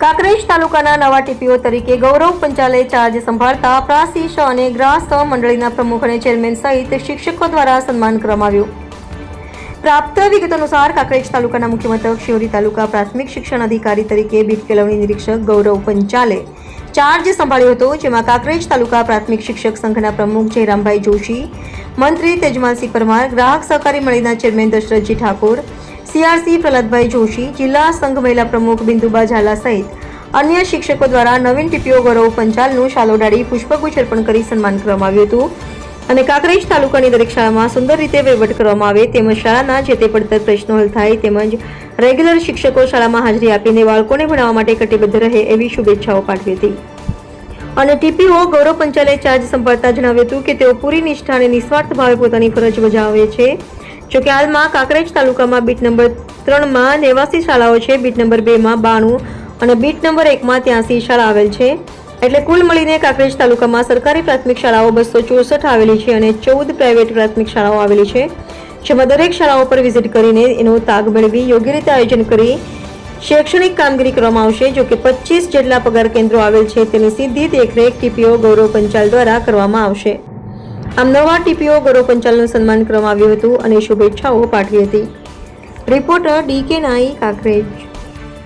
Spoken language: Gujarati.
કાંકરેજ તાલુકાના નવા ટીપીઓ તરીકે ગૌરવ પંચાલે ચાર્જ સંભાળતા પ્રાસી શ અને ગ્રાસ મંડળીના પ્રમુખ અને ચેરમેન સહિત શિક્ષકો દ્વારા સન્માન કરવામાં આવ્યું. પ્રાપ્ત વિગત અનુસાર કાંકરેજ તાલુકાના મુખ્ય મથક શિવરી તાલુકા પ્રાથમિક શિક્ષણ અધિકારી તરીકે બીટ કેળવણી નિરીક્ષક ગૌરવ પંચાલે ચાર્જ સંભાળ્યો હતો, જેમાં કાંકરેજ તાલુકા પ્રાથમિક શિક્ષક સંઘના પ્રમુખ જયરામભાઈ જોશી, મંત્રી તેજમાલસિંહ પરમાર, ગ્રાહક સહકારી મળીના ચેરમેન દશરથજી ઠાકોર સીઆરસી પ્રહલાદભાઈ જોશી, જિલ્લા સંઘ મહિલા પ્રમુખ બિંદુબા ઝાલા સહિત અન્ય શિક્ષકો દ્વારા નવીન ટીપીઓ ગૌરવ પંચાલનું શાલો ડાળી પુષ્પગુચ્છ અર્પણ કરી સન્માન કરવામાં આવ્યું હતું. અને કાંકરેજ તાલુકાની દરેક શાળામાં સુંદર રીતે વહીવટ કરવામાં આવે તેમજ શાળાના જે તે પડતર પ્રશ્નો હલ થાય તેમજ રેગ્યુલર શિક્ષકો શાળામાં હાજરી આપીને બાળકોને ભણાવવા માટે કટિબદ્ધ રહે એવી શુભેચ્છાઓ પાઠવી હતી. અને ટીપીઓ ગૌરવ પંચાલે ચાર્જ સંભાળતા જણાવ્યું હતું કે તેઓ પૂરી નિષ્ઠા અને નિસ્વાર્થ ભાવે પોતાની ફરજ બજાવે છે. જોકે હાલમાં કાંકરેજ તાલુકામાં બીટ નંબર ત્રણમાં નેવાસી શાળાઓ છે. બીટ નંબર બેમાં બાણું અને બીટ નંબર એકમાં ત્યાંસી શાળા આવેલ છે. એટલે કુલ મળીને કાંકરેજ તાલુકામાં સરકારી પ્રાથમિક શાળાઓ બસો ચોસઠ આવેલી છે અને ચૌદ પ્રાઇવેટ પ્રાથમિક શાળાઓ આવેલી છે. જેમાં દરેક શાળાઓ પર વિઝિટ કરીને એનો તાગ મેળવી યોગ્ય રીતે આયોજન કરી શૈક્ષણિક કામગીરી કરવામાં આવશે. જો કે પચીસ જેટલા પગાર કેન્દ્રો આવેલ છે. તેની સીધી દેખરેખ ટીપીઓ ગૌરવ પંચાલ દ્વારા કરવામાં આવશે. આમ નવા ટીપીઓ ગૌરવ પંચાલનું સન્માન કરવામાં આવ્યું હતું અને શુભેચ્છાઓ પાઠવી હતી. રિપોર્ટર ડી કે નાઈ કાંકરેજ